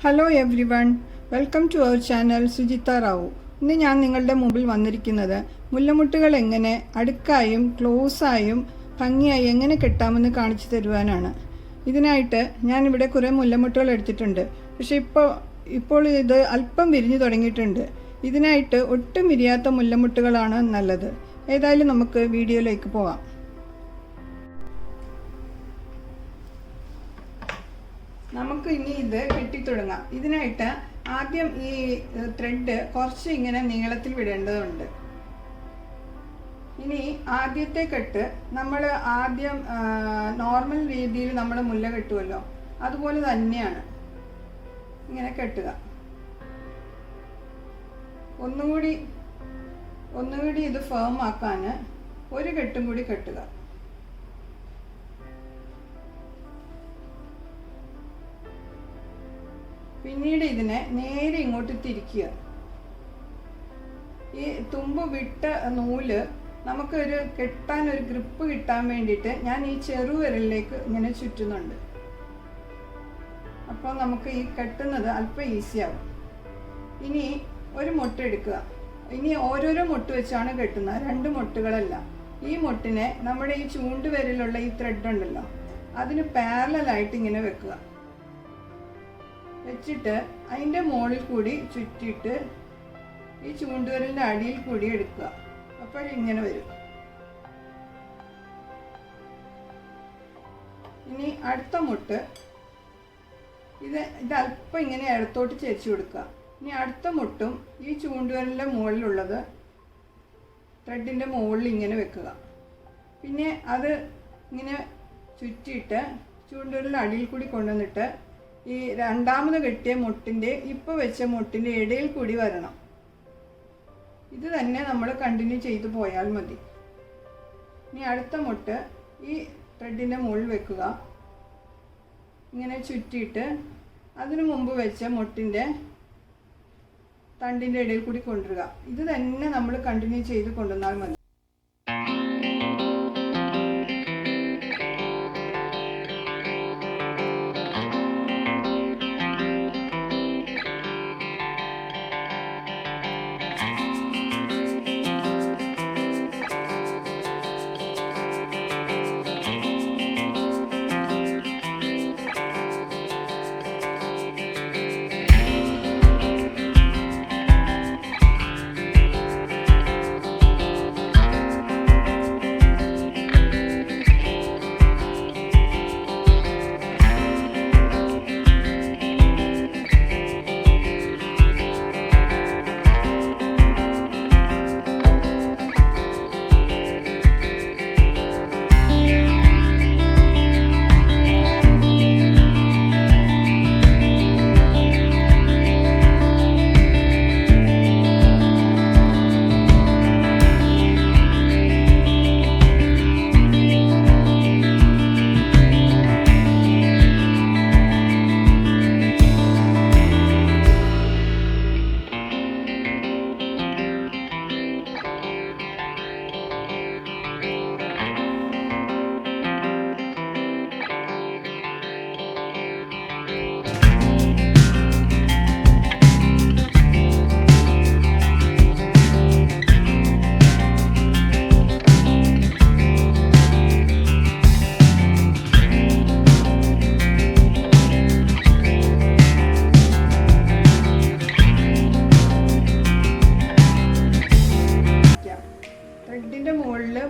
Hello everyone welcome to our channel Sujitha Rao ഇന്ന് ഞാൻ നിങ്ങളുടെ മുമ്പിൽ വന്നിരിക്കുന്നത് മുല്ലമുട്ടുകൾ എങ്ങനെ അടുക്കായും ക്ലോസായും ഭംഗിയായി എങ്ങനെ കെട്ടാമെന്ന് കാണിച്ചു തരുവാനാണ്. ഇതിനായിട്ട് ഇവിടെ കുറേ മുല്ലമുട്ടുകൾ എടുത്തിട്ടുണ്ട്. പക്ഷേ ഇപ്പോൾ ഇപ്പോൾ ഇത് അല്പം വിരിഞ്ഞു തുടങ്ങിയിട്ടുണ്ട്. ഇതിനായിട്ട് ഒട്ടും വിരിയാത്ത മുല്ലമുട്ടുകളാണ് നല്ലത്. ഏതായാലും നമുക്ക് വീഡിയോയിലേക്ക് പോവാം. നമുക്ക് ഇനി ഇത് കെട്ടിത്തുടങ്ങാം. ഇതിനായിട്ട് ആദ്യം ഈ ത്രെഡ് കുറച്ച് ഇങ്ങനെ നീളത്തിൽ വിടേണ്ടതുണ്ട്. ഇനി ആദ്യത്തെ കെട്ട് നമ്മൾ ആദ്യം നോർമൽ രീതിയിൽ നമ്മൾ മുല്ല കെട്ടുമല്ലോ അതുപോലെ തന്നെയാണ് ഇങ്ങനെ കെട്ടുക. ഒന്നുകൂടി ഒന്നുകൂടി ഇത് ഫേം ആക്കാൻ ഒരു കെട്ടും കൂടി കെട്ടുക. പിന്നീട് ഇതിനെ നേരെ ഇങ്ങോട്ട് തിരിക്കുക. ഈ തുമ്പ് വിട്ട നൂൽ നമുക്കൊരു കെട്ടാൻ ഒരു ഗ്രിപ്പ് കിട്ടാൻ വേണ്ടിയിട്ട് ഞാൻ ഈ ചെറുവിരലിലേക്ക് ഇങ്ങനെ ചുറ്റുന്നുണ്ട്. അപ്പോൾ നമുക്ക് ഈ കെട്ടുന്നത് അല്പം ഈസിയാവും ഇനി ഒരു മുട്ട എടുക്കുക. ഇനി ഓരോരോ മുട്ട് വെച്ചാണ് കെട്ടുന്നത്. രണ്ട് മുട്ടുകളല്ല. ഈ മുട്ടിനെ നമ്മുടെ ഈ ചൂണ്ടുവിരലുള്ള ഈ ത്രെഡ് ഉണ്ടല്ലോ അതിന് പാരലായിട്ട് ഇങ്ങനെ വെക്കുക. വെച്ചിട്ട് അതിന്റെ മുകളിൽ കൂടി ചുറ്റിയിട്ട് ഈ ചൂണ്ടുവരലിന്റെ അടിയിൽ കൂടി എടുക്കുക. അപ്പോഴിങ്ങനെ വരും. ഇനി അടുത്ത മുട്ട് ഇത് ഇത് അല്പം ഇങ്ങനെ ഇടത്തോട്ട് ചേച്ചു കൊടുക്കുക. ഇനി അടുത്ത മുട്ടും ഈ ചൂണ്ടുവരലിന്റെ മുകളിലുള്ളത് ത്രെഡിന്റെ മുകളിൽ ഇങ്ങനെ വെക്കുക. പിന്നെ അത് ഇങ്ങനെ ചുറ്റിയിട്ട് ചൂണ്ടുവരലിന്റെ അടിയിൽ കൂടി കൊണ്ടുവന്നിട്ട് ഈ രണ്ടാമത് കെട്ടിയ മുട്ടിന്റെ ഇപ്പോൾ വെച്ച മുട്ടിന്റെ ഇടയിൽ കൂടി വരണം. ഇത് തന്നെ നമ്മൾ കണ്ടിന്യൂ ചെയ്തു പോയാൽ മതി. ഇനി അടുത്ത മുട്ട് ഈ ത്രെഡിന്റെ മുകളിൽ വെക്കുക. ഇങ്ങനെ ചുറ്റിയിട്ട് അതിനു മുമ്പ് വെച്ച മുട്ടിന്റെ തണ്ടിന്റെ ഇടയിൽ കൂടി കൊണ്ടുവരിക. ഇത് തന്നെ നമ്മൾ കണ്ടിന്യൂ ചെയ്ത് കൊണ്ടുവന്നാൽ മതി.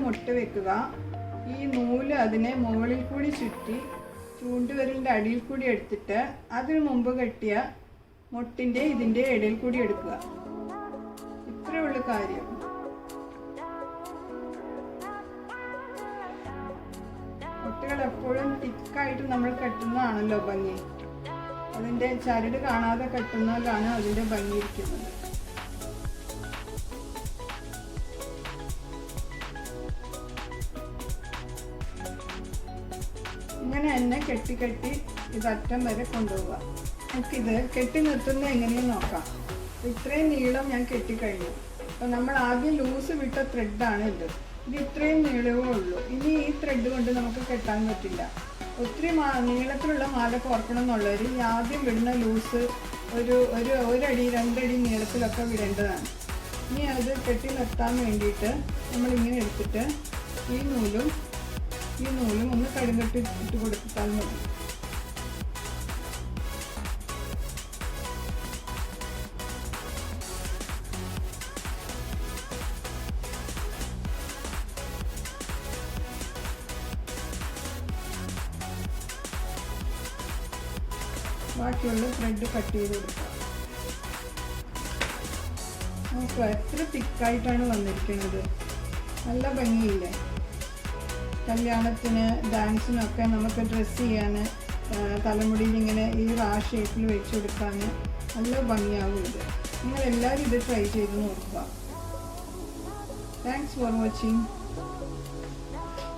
മുട്ട വെക്കുക. ഈ നൂൽ അതിനെ മുകളിൽ കൂടി ചുറ്റി ചൂണ്ടുവിരലിന്റെ അടിയിൽ കൂടി എടുത്തിട്ട് അതിന് മുമ്പ് കെട്ടിയ മുട്ടിന്റെ ഇതിന്റെ ഇടയിൽ കൂടി എടുക്കുക. ഇത്രയേ ഉള്ളൂ കാര്യം. മുട്ടുകൾ എപ്പോഴും തിക്കായിട്ട് നമ്മൾ കെട്ടുന്നതാണല്ലോ ഭംഗി. അതിന്റെ ചരട് കാണാതെ കെട്ടുന്നതിലാണ് അതിന്റെ ഭംഗി ഇരിക്കുന്നത്. ഇങ്ങനെ തന്നെ കെട്ടി കെട്ടി ഇതറ്റം വരെ കൊണ്ടുപോവുക. നമുക്കിത് കെട്ടി നിർത്തുന്നത് എങ്ങനെയെന്ന് നോക്കാം. ഇത്രയും നീളം ഞാൻ കെട്ടിക്കഴിഞ്ഞു അപ്പോൾ നമ്മൾ ആദ്യം ലൂസ് വിട്ട ത്രെഡാണ് ഇത്. ഇത് ഇത്രയും നീളവേ ഉള്ളൂ. ഇനി ഈ ത്രെഡ് കൊണ്ട് നമുക്ക് കെട്ടാൻ പറ്റില്ല. ഒത്തിരി മാ നീളത്തിലുള്ള മാല കോർക്കണം എന്നുള്ളവർ ഈ ആദ്യം വിടുന്ന ലൂസ് ഒരു ഒരു ഒരടി രണ്ടടി നീളത്തിലൊക്കെ വിടേണ്ടതാണ്. ഇനി അത് കെട്ടി നിർത്താൻ വേണ്ടിയിട്ട് നമ്മളിങ്ങനെ എടുത്തിട്ട് ഈ നൂലും ഈ നൂലും ഒന്ന് കടുങ്കട്ടി ഇട്ട് കൊടുത്താൽ മതി. ബാക്കിയുള്ള ത്രെഡ് കട്ട് ചെയ്ത് കൊടുക്കാം. നോക്കുക എത്ര തിക്കായിട്ടാണ് വന്നിരിക്കുന്നത്. നല്ല ഭംഗിയില്ലേ? കല്യാണത്തിന് ഡാൻസിനൊക്കെ നമുക്ക് ഡ്രസ്സ് ചെയ്യാൻ തലമുടിയിൽ ഇങ്ങനെ ഈ റാ ഷേപ്പിൽ വെച്ച് കൊടുക്കാൻ നല്ല ഭംഗിയാവും ഇത്. നിങ്ങൾ എല്ലാവരും ഇത് ട്രൈ ചെയ്ത് നോക്കുക. Thanks for watching